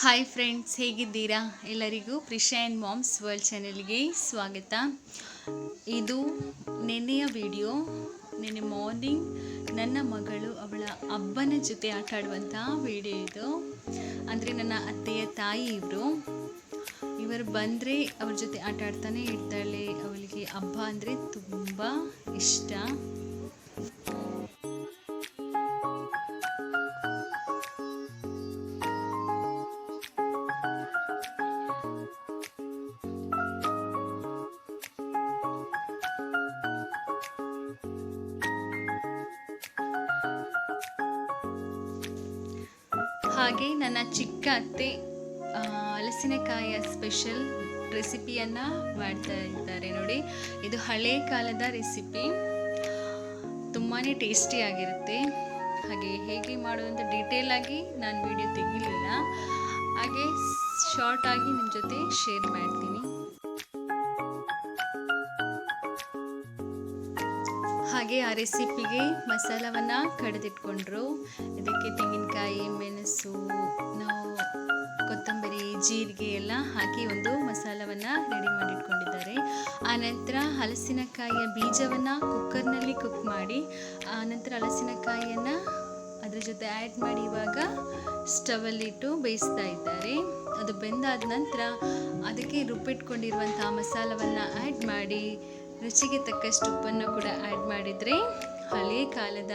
Hi friends ಹೇಗಿದ್ದೀರಾ? ಎಲ್ಲರಿಗೂ Prisha and moms world ಚಾನೆಲ್ಗೆ ಸ್ವಾಗತ. ಇದು ನೆನ್ನೆಯ ವಿಡಿಯೋ ನಿನ್ನೆ ಮಾರ್ನಿಂಗ್ ನನ್ನ ಮಗಳು ಅವಳ ಅಬ್ಬನ ಜೊತೆ ಆಟ ಆಡುವಂಥ ವಿಡಿಯೋ ಇದು. ಅಂದರೆ ನನ್ನ ಅತ್ತೆಯ ತಾಯಿ ಇವರು. ಇವರು ಬಂದರೆ ಅವ್ರ ಜೊತೆ ಆಟ ಆಡ್ತಾನೆ ಇರ್ತಾಳೆ. ಅವಳಿಗೆ ಹಬ್ಬ ಅಂದರೆ ತುಂಬ ಇಷ್ಟ. ಹಾಗೆ ನನ್ನ ಚಿಕ್ಕ ಅತ್ತೆ ಹಲಸಿನಕಾಯಿಯ ಸ್ಪೆಷಲ್ ರೆಸಿಪಿಯನ್ನು ಮಾಡ್ತಾ ಇದ್ದಾರೆ ನೋಡಿ. ಇದು ಹಳೆ ಕಾಲದ ರೆಸಿಪಿ ತುಂಬಾ ಟೇಸ್ಟಿಯಾಗಿರುತ್ತೆ ಹಾಗೆ ಹೇಗೆ ಮಾಡೋದಂತ ಡೀಟೇಲ್ ಆಗಿ ನಾನು ವಿಡಿಯೋ ತೆಗಿಲಿಲ್ಲ. ಹಾಗೆ ಶಾರ್ಟ್ ಆಗಿ ನಿಮ್ಮ ಜೊತೆ ಶೇರ್ ಮಾಡ್ತೀನಿ. ಹಾಗೆ ಆ ರೆಸಿಪಿಗೆ ಮಸಾಲವನ್ನು ಕಡಿದಿಟ್ಕೊಂಡ್ರು. ಇದಕ್ಕೆ ಜೀರಿಗೆ ಎಲ್ಲ ಹಾಕಿ ಒಂದು ಮಸಾಲವನ್ನು ರೆಡಿ ಮಾಡಿಟ್ಕೊಂಡಿದ್ದಾರೆ. ಆನಂತರ ಹಲಸಿನಕಾಯಿಯ ಬೀಜವನ್ನು ಕುಕ್ಕರ್ನಲ್ಲಿ ಕುಕ್ ಮಾಡಿ ಆನಂತರ ಹಲಸಿನಕಾಯಿಯನ್ನು ಅದ್ರ ಜೊತೆ ಆ್ಯಡ್ ಮಾಡಿ ಇವಾಗ ಸ್ಟವಲ್ಲಿಟ್ಟು ಬೇಯಿಸ್ತಾ ಇದ್ದಾರೆ. ಅದು ಬೆಂದಾದ ನಂತರ ಅದಕ್ಕೆ ರುಬ್ಬಿಟ್ಕೊಂಡಿರುವಂಥ ಮಸಾಲವನ್ನು ಆ್ಯಡ್ ಮಾಡಿ, ರುಚಿಗೆ ತಕ್ಕಷ್ಟು ಉಪ್ಪನ್ನು ಕೂಡ ಆ್ಯಡ್ ಮಾಡಿದರೆ ಹಳೆ ಕಾಲದ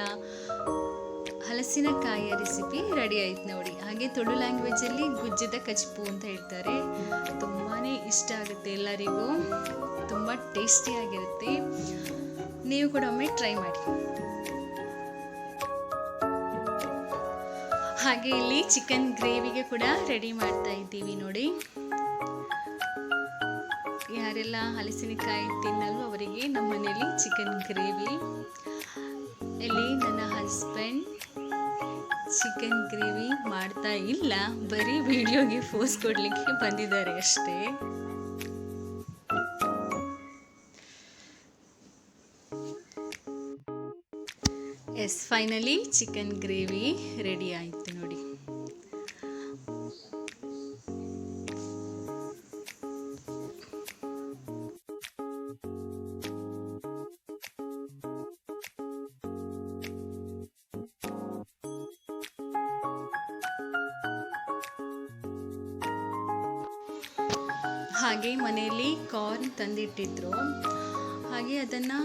ಹಲಸಿನಕಾಯಿಯ ರೆಸಿಪಿ ರೆಡಿ ಆಯ್ತು ನೋಡಿ. ಹಾಗೆ ತುಳು ಲ್ಯಾಂಗ್ವೇಜಲ್ಲಿ ಗುಜ್ಜದ ಕಚ್ಪು ಅಂತ ಹೇಳ್ತಾರೆ. ತುಂಬಾ ಇಷ್ಟ ಆಗುತ್ತೆ ಎಲ್ಲರಿಗೂ. ತುಂಬ ಟೇಸ್ಟಿಯಾಗಿರುತ್ತೆ ನೀವು ಕೂಡ ಒಮ್ಮೆ ಟ್ರೈ ಮಾಡಿ. ಹಾಗೆ ಇಲ್ಲಿ ಚಿಕನ್ ಗ್ರೇವಿಗೆ ಕೂಡ ರೆಡಿ ಮಾಡ್ತಾ ಇದ್ದೀವಿ ನೋಡಿ. ಯಾರೆಲ್ಲ ಹಲಸಿನಕಾಯಿ ತಿನ್ನಲು ಅವರಿಗೆ ನಮ್ಮ ಮನೆಯಲ್ಲಿ ಚಿಕನ್ ಗ್ರೇವಿ ಇಲ್ಲಿ ನನ್ನ ಹಸ್ಬೆಂಡ್ ಚಿಕನ್ ಗ್ರೇವಿ ಮಾಡ್ತಾ ಇಲ್ಲ. ಬರೀ ವಿಡಿಯೋಗೆ ಫೋಸ್ ಕೊಡಲಿಕ್ಕೆ ಬಂದಿದ್ದಾರೆ ಅಷ್ಟೇ. Yes finally chicken gravy ready ಆಯಿತು ಹಾಗೆ ಮನೆಯಲ್ಲಿ ಕಾರ್ನ್ ತಂದಿಟ್ಟಿದ್ರು. ಹಾಗೆ ಅದನ್ನು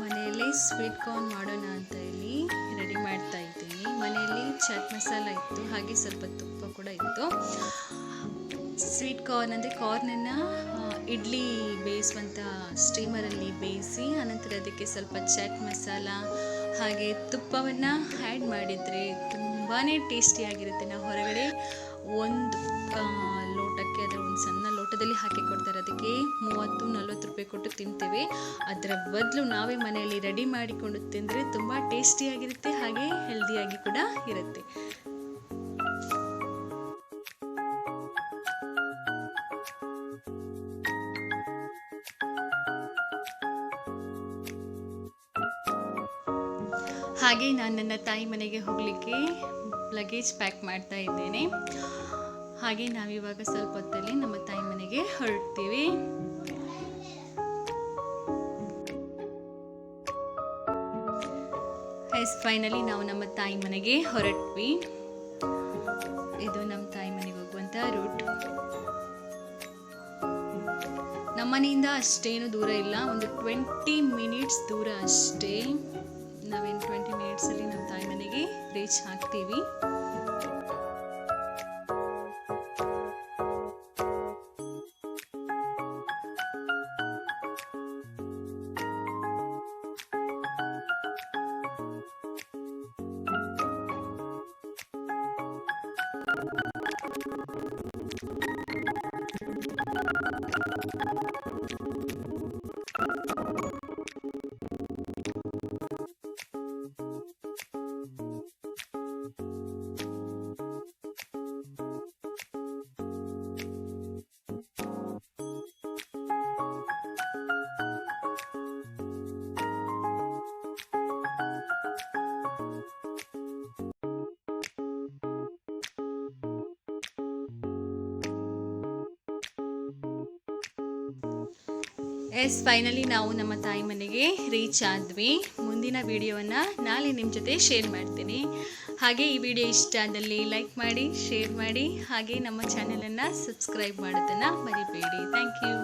ಮನೆಯಲ್ಲಿ ಸ್ವೀಟ್ ಕಾರ್ನ್ ಮಾಡೋಣ ಅಂತ ಹೇಳಿ ರೆಡಿ ಮಾಡ್ತಾ ಇದ್ದೀನಿ. ಮನೆಯಲ್ಲಿ ಚಾಟ್ ಮಸಾಲ ಇತ್ತು, ಹಾಗೆ ಸ್ವಲ್ಪ ತುಪ್ಪ ಕೂಡ ಇತ್ತು. ಸ್ವೀಟ್ ಕಾರ್ನ್ ಅಂದರೆ ಕಾರ್ನನ್ನು ಇಡ್ಲಿ ಬೇಯಿಸುವಂಥ ಸ್ಟೀಮರಲ್ಲಿ ಬೇಯಿಸಿ, ಆನಂತರ ಅದಕ್ಕೆ ಸ್ವಲ್ಪ ಚಾಟ್ ಮಸಾಲ ಹಾಗೆ ತುಪ್ಪವನ್ನು ಆ್ಯಡ್ ಮಾಡಿದರೆ ತುಂಬಾ ಟೇಸ್ಟಿಯಾಗಿರುತ್ತೆ ನಾವು ಹೊರಗಡೆ ಒಂದು ಲೋಟದಲ್ಲಿ ಹಾಕಿ ಕೊಡ್ತಾರೆ ಅದಕ್ಕೆ ಮೂವತ್ತು, ನಲ್ವತ್ತು ರೂಪಾಯಿ ಕೊಟ್ಟು ತಿಂತೀವಿ. ಅದರ ಬದಲು ನಾವೇ ಮನೆಯಲ್ಲಿ ರೆಡಿ ಮಾಡಿಕೊಂಡು ತಿಂದರೆ ತುಂಬ ಟೇಸ್ಟಿಯಾಗಿರುತ್ತೆ ಹಾಗೆ ಹೆಲ್ದಿಯಾಗಿ ಕೂಡ ಇರುತ್ತೆ. ಹಾಗೆ ನಾನು ನನ್ನ ತಾಯಿ ಮನೆಗೆ ಹೋಗಲಿಕ್ಕೆ ಲಗೇಜ್ ಪ್ಯಾಕ್ ಮಾಡ್ತಾ ಇದ್ದೇನೆ. ಹಾಗೆ ನಾವಿವಾಗ ಸ್ವಲ್ಪ ಹೊತ್ತಲ್ಲಿ ನಮ್ಮ ತಾಯಿ ಮನೆಗೆ ಹೊರಡ್ತೀವಿ. ಎಸ್ ಫೈನಲಿ ನಾವು ನಮ್ಮ ತಾಯಿ ಮನೆಗೆ ಹೊರಟ್ವಿ. ಇದು ನಮ್ಮ ತಾಯಿ ಮನೆಗೆ ಹೋಗುವಂತ ರೂಟ್ ನಮ್ಮನೆಯಿಂದ ಅಷ್ಟೇನು ದೂರ ಇಲ್ಲ, ಒಂದು ಟ್ವೆಂಟಿ ಮಿನಿಟ್ಸ್ ದೂರ ಅಷ್ಟೇ. ನಾವೇನು ಟ್ವೆಂಟಿ ಮಿನಿಟ್ಸಲ್ಲಿ ನಮ್ಮ ತಾಯಿ ಮನೆಗೆ ರೀಚ್ ಆಗ್ತೀವಿ. Thank you. ಎಸ್ ಫೈನಲಿ ನಾವು ನಮ್ಮ ತಾಯಿ ಮನೆಗೆ ರೀಚ್ ಆದ್ವಿ. ಮುಂದಿನ ವಿಡಿಯೋವನ್ನು ನಾಳೆ ನಿಮ್ಮ ಜೊತೆ ಶೇರ್ ಮಾಡ್ತೀನಿ. ಹಾಗೆ ಈ ವಿಡಿಯೋ ಇಷ್ಟ ಆದಲ್ಲಿ ಲೈಕ್ ಮಾಡಿ ಶೇರ್ ಮಾಡಿ, ಹಾಗೆ ನಮ್ಮ ಚಾನಲನ್ನು ಸಬ್ಸ್ಕ್ರೈಬ್ ಮಾಡೋದನ್ನು ಮರಿಬೇಡಿ. Thank you